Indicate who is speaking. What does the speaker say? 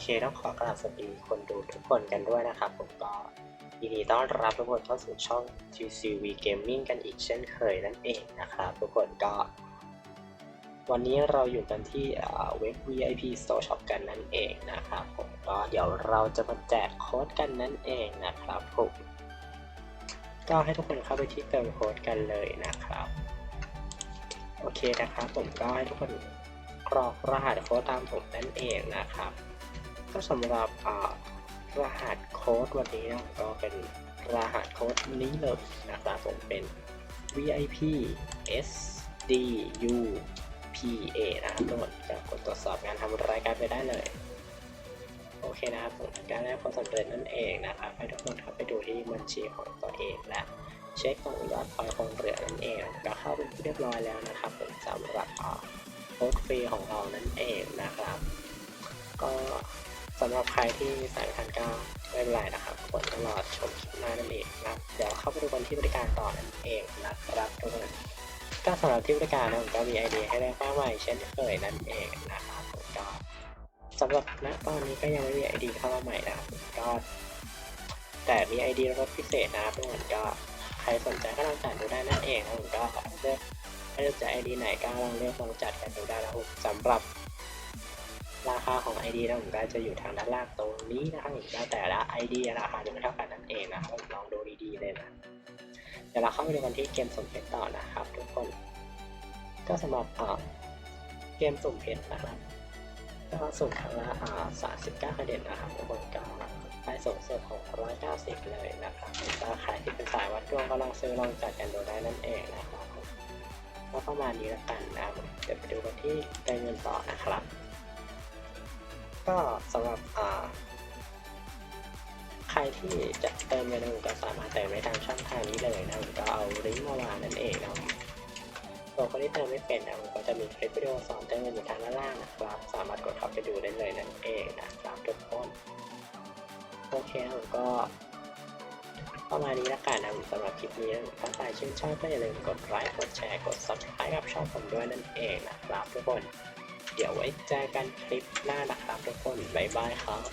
Speaker 1: เคต้องขอกราบสวัสดีคนดูทุกคนกันด้วยนะครับ ผมก็ยินดีต้อนรับทุกคนเข้าสู่ช่อง GCV Gaming กันอีกเช่นเคยนั่นเองนะครับทุกคนก็ วันนี้เราอยู่กันที่เว็บ VIP Store Shop กันนั่นเองนะครับผมก็เดี๋ยวเราจะมาแจกโค้ดกันนั่นเองนะครับผมก็ให้ทุกคนเข้าไปที่เติมโค้ดกันเลยนะครับ โอเคนะครับผมก็ให้ทุกคนกรอกรหัสโค้ดตามผมนั่นเองนะครับ ก็สำหรับรหัสโค้ดวันนี้นะก็เป็นรหัสโค้ดนี้เลยนะครับผมเป็น VIP SDU PA นะครับทุกคนจะกดตรวจสอบการทำรายการไปได้เลย โอเคนะครับผมการได้ความสำเร็จนั่นเองนะครับให้ทุกคนเข้าไปดูที่บัญชีของตัวเองและเช็คตรงยอดพอยต์คงเหลือนั่นเองก็เข้าเป็นที่เรียบร้อยแล้วนะครับผมสำหรับอ่าโค้ดฟรีของเรานั่นเองนะครับ ก็ สำหรับใครที่สายพันก็ไม่เป็นไรนะครับกดตลอดชมคลิปหน้านั่นเองนะเดี๋ยวเข้าไปดูกันที่บริการต่อนั่นเองนะครับทุกคนก็สำหรับที่บริการนะผมก็มีไอเดียให้ได้มากมายเช่นเคยนั่นเองนะครับผมก็สำหรับณตอนนี้ก็ยังไม่มีไอเดียเข้ามาใหม่นะครับก็แต่มีไอเดีลดพิเศษนะครับทุกคนก็ใครสนใจก็ลองจัดดูได้นั่นเองนะผมก็เลือกเลือกจากไอเดียไหนก็ลองเลือกลองจัดกันดูได้นะครับผมสำหรับ ราคาของ ID นะผมก็จะอยู่ทางด้านล่างตรงนี้นะครับผมก็แต่ละ ID ราคาจะไม่เท่ากันนั่นเองนะครับผมลองดูดีๆเลยนะเดี๋ยวเราเข้าไปดูกันที่เกมสุ่มเพชรต่อนะครับ ทุกคน ก็สำหรับเกมสุ่มเพชรนะครับก็สุ่มครั้งละอ่า39คะแนนนะครับทุกคนก็ได้สูงเสุด690เลยนะครับก็ใครที่เป็นสายวัดดวงก็ลองซื้อลองจัดกันดูได้นั่นเองนะครับก็ประมาณนี้แล้วกันนะครับเดี๋ยวไปดูกันที่การเงินต่อนะครับ ก็สำหรับใครที่จะเติมเงินก็สามารถเติมได้ทางช่องทางนี้เลยนะผมก็เอาลิงก์มาวางนั่นเองนะตัวคนที่เติมไม่เป็นนะผมก็จะมีคลิปวิดีโอสอนเติมเงินอยู่ทางด้านล่างนะครับ สามารถกดเข้าไปดูได้เลยนั่นเองนะครับทุกคนโอเคผมก็ประมาณนี้ละกันนะสำหรับคลิปนี้ถ้าใครชื่นชอบก็อย่าลืมกดไลค์กดแชร์กด subscribe กับช่องผมด้วยนั่นเองนะครับทุกคน เดี๋ยวไว้เจอกันคลิปหน้านะครับทุกคน บ๊ายบายครับ